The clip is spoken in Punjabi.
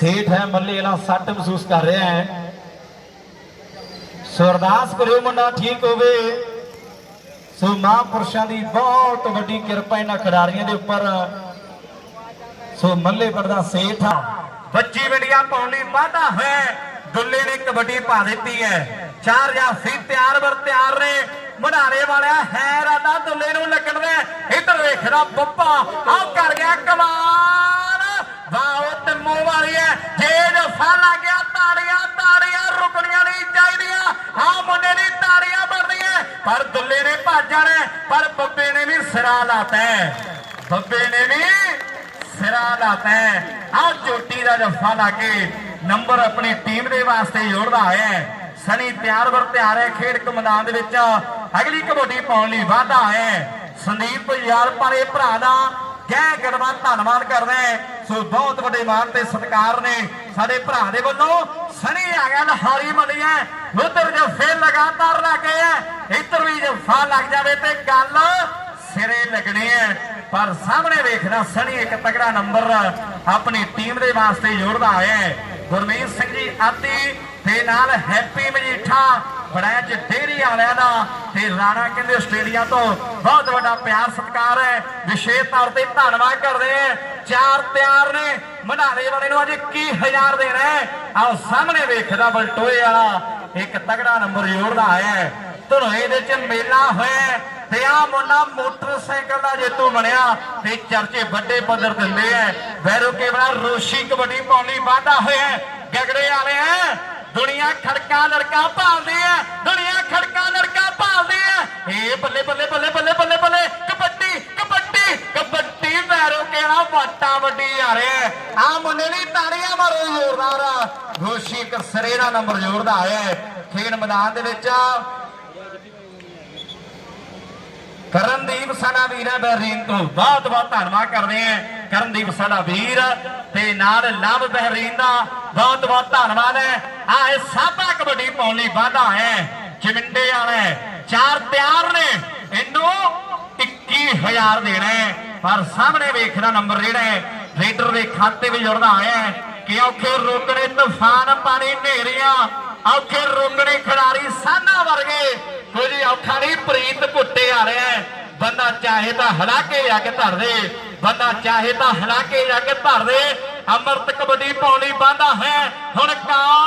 ਸੇਠ ਹੈ, ਮੱਲੇ ਵਾਲਾ ਸੱਟ ਮਹਿਸੂਸ ਕਰ ਰਿਹਾ ਹੈ। ਸੋ ਅਰਦਾਸ ਕਰਿਓ ਮੁੰਡਾ, ਠੀਕ ਹੋਵੇ। ਸੋ ਮਹਾਂਪੁਰਸ਼ਾਂ ਦੀ ਬਹੁਤ ਵੱਡੀ ਕਿਰਪਾ ਇਹਨਾਂ ਖਿਡਾਰੀਆਂ ਦੇ ਉੱਪਰ। ਸੋ ਮੱਲੇ ਦਾ ਸੇਠ ਆ। ਬੱਚੀ ਵੰਡੀਆਂ ਪਾਉਣ ਲਈ ਵਾਧਾ ਹੈ। ਦੁੱਲੇ ਨੇ ਕਬੱਡੀ ਪਾ ਦਿੱਤੀ ਹੈ। ਚਾਰ ਜਾਫੀ ਤਿਆਰ ਵਰ ਤਿਆਰ ਨੇ। ਮਢਾਰੇ ਵਾਲਿਆ ਹੈ ਰਾਦਾ ਦੁੱਲੇ ਨੂੰ ਲੱਗਣ ਦੇ। ਇੱਧਰ ਵੇਖਦਾ ਬੱਪਾ ਆ ਕਰ ਗਿਆ ਕਮਾਲ। ਵਾਓ ਵਾਲੀ ਹੈ ਜੇ ਜਫਾ ਲੱਗ ਗਿਆ, ਤਾੜੀਆਂ ਤਾੜੀਆਂ, ਰੁਕਣੀਆਂ ਨਹੀਂ ਚਾਹੀਦੀਆਂ। ਆ ਮੁੰਡੇ ਦੀ ਤਾੜੀਆਂ ਬਣਦੀਆਂ ਪਰ ਦੁੱਲੇ ਨੇ ਭੱਜ ਜਾਣਾ ਪਰ ਬੱਬੇ ਨੇ ਵੀ ਸਿਰਾ ਲਾਤਾ ਹੈ ਬੱਬੇ ਨੇ ਵੀ ਸਿਰਾ ਲਾਤਾ ਹੈ ਆਹ ਚੋਟੀ ਦਾ ਜੱਫਾ ਲਾ ਕੇ ਨੰਬਰ ਆਪਣੀ ਟੀਮ ਦੇ ਵਾਸਤੇ ਜੋੜਦਾ ਹੈ ਸਨੀ ਤਿਆਰ ਵਰ ਤਿਆਰ ਹੈ ਖੇਡ ਕ ਮੈਦਾਨ ਦੇ ਵਿੱਚ ਅਗਲੀ ਕਬੱਡੀ ਪਾਉਣ ਲਈ ਵਾਧਾ ਹੈ ਸੰਦੀਪ ਯਾਰ ਪਾਰੇ ਭਰਾ ਦਾ ਕਹਿ ਗੜਵਾ ਧੰਨਵਾਦ ਕਰਦੇ ਸੋ ਬਹੁਤ ਵੱਡੇ ਮਾਣ ਤੇ ਸਤਿਕਾਰ ਨੇ ਸਾਡੇ ਭਰਾ ਦੇ ਵੱਲੋਂ। ਸਨੀ ਆ ਗਿਆ ਲਾਹੌਰੀ ਮੰਡੀ ਉਧਰ ਜੋ ਫੇਰ ਲਗਾਤਾਰ ਲੱਗੇ ਹੈ। ਇੱਧਰ ਵੀ ਜੱਫਾ ਲੱਗ ਜਾਵੇ ਤੇ ਗੱਲ ਸਿਰੇ ਲੱਗਣੀ ਹੈ। ਪਰ ਸਾਹਮਣੇ ਵੇਖਦਾ ਸਣੀ ਇੱਕ ਤਗੜਾ ਨੰਬਰ ਆਪਣੀ ਟੀਮ ਦੇ ਵਾਸਤੇ ਜੋੜਦਾ ਹੈ। ਗੁਰਮੀਤ ਸਿੰਘ ਜੀ ਆਤੀ ਤੇ ਨਾਲ ਹੈਪੀ ਮਜੀਠਾ ਬੜੈਚ ਡੇਰੀ ਵਾਲਿਆਂ ਦਾ, ਤੇ ਰਾਣਾ ਕਹਿੰਦੇ ਆਸਟ੍ਰੇਲੀਆ ਤੋਂ ਬਹੁਤ ਵੱਡਾ ਪਿਆਰ ਸਤਿਕਾਰ ਹੈ। ਵਿਸ਼ੇਸ਼ ਤੌਰ ਤੇ ਧੰਨਵਾਦ ਕਰਦੇ ਆ ਚਾਰ ਤਿਆਰ ਨੇ। ਮਨਾਲੇ ਵਾਲੇ ਨੂੰ ਅੱਜ 21000 ਦੇਣਾ ਆਓ ਸਾਹਮਣੇ ਵੇਖਦਾ ਬਲਟੋਏ ਵਾਲਾ। ਇੱਕ ਤਗੜਾ ਨੰਬਰ ਜੋੜਦਾ ਹੈ। ਧਨੋਏ ਦੇ ਚ ਮੇਲਾ ਹੋਇਆ ਤੇ ਆ ਮੁੰਡਾ ਮੋਟਰਸਾਈਕਲ ਦਾ ਜੇਤੂ ਬਣਿਆ। ਤੇ ਚਰਚੇ ਵੱਡੇ ਪੱਧਰ ਦਿੰਦੇ ਐ ਵੈਰੋ ਕੇਵਲਾ ਰੋਸ਼ੀ ਕਬੱਡੀ ਪਾਉਣੀ ਵਾਧਾ ਹੋਇਆ ਗਗੜੇ ਵਾਲੇ ਐ ਦੁਨੀਆ ਖੜਕਾ ਲੜਕਾ ਭਾਲਦੀ ਹੈ ਦੁਨੀਆ ਖੜਕਾ ਲੜਕਾ ਭਾਲਦੀ ਹੈ ਏ ਬੱਲੇ ਬੱਲੇ ਬੱਲੇ ਬੱਲੇ ਬੱਲੇ ਬੱਲੇ, ਕਬੱਡੀ ਕਬੱਡੀ ਕਬੱਡੀ ਵੈਰੋ ਕੇਵਲਾ ਵਾਟਾ ਵੱਡੀ ਆ ਰਿਹਾ ਆ ਮੁੰਡੇ ਲਈ ਤਾੜੀਆਂ ਮਾਰੋ ਜ਼ੋਰਦਾਰ। ਰੋਸ਼ੀ ਇੱਕ ਸਿਰੇ ਦਾ ਨੰਬਰ ਜੋੜਦਾ ਹੈ। ਖੇਡ ਮੈਦਾਨ ਦੇ ਵਿੱਚ ਕਰਨਦੀਪ ਸਾਡਾ ਵੀਰ ਹੈ ਬਹਿਰੀਨ ਤੋਂ ਬਹੁਤ ਬਹੁਤ ਧੰਨਵਾਦ ਕਰਦੇ ਹਾਂ। ਕਰਨਦੀਪ ਸਾਡਾ ਵੀਰ ਤੇ ਨਾਲ ਲਵ ਬਹਿਰੀਨ ਦਾ ਬਹੁਤ ਬਹੁਤ ਧੰਨਵਾਦ ਹੈ। ਆ ਇਹ ਸਾਬਾ ਕਬੱਡੀ ਪਾਉਣ ਲਈ ਵਾਧਾ ਹੈ। ਚਿਮਿੰਡੇ ਵਾਲੇ ਚਾਰ ਤਿਆਰ ਨੇ। ਇਹਨੂੰ 21000 ਦੇਣਾ ਪਰ ਸਾਹਮਣੇ ਵੇਖਣਾ ਨੰਬਰ ਜਿਹੜਾ ਹੈ, ਰੇਡਰ ਦੇ ਖਾਤੇ ਵਿੱਚ ਜੁੜਦਾ ਆਇਆ ਕਿ ਔਖੇ ਰੋਕਣੇ ਤੂਫਾਨ ਪਾਣੀ ਨੇਰੀਆਂ ਔਖੇ ਰੋਕਣੇ ਖਿਡਾਰੀ ਸਾਨਾ ਵਰਗੇ। ਕੋਈ ਔਖਾ ਨਹੀਂ, ਪ੍ਰੀਤ ਪੁੱਟੇ ਆ ਰਿਹਾ ਬੰਦਾ ਚਾਹੇ ਤਾਂ ਹਲਾ ਕੇ ਜਾ ਕੇ ਧਰ ਦੇ। ਬੰਦਾ ਚਾਹੇ ਤਾਂ ਹਲਾ ਕੇ ਜਾ ਕੇ ਧਰ ਦੇ। ਅਮਰਤ ਕਬੱਡੀ ਪਾਉਣੀ ਬਾਂਦਾ ਹੈ। ਹੁਣ ਕੌਣ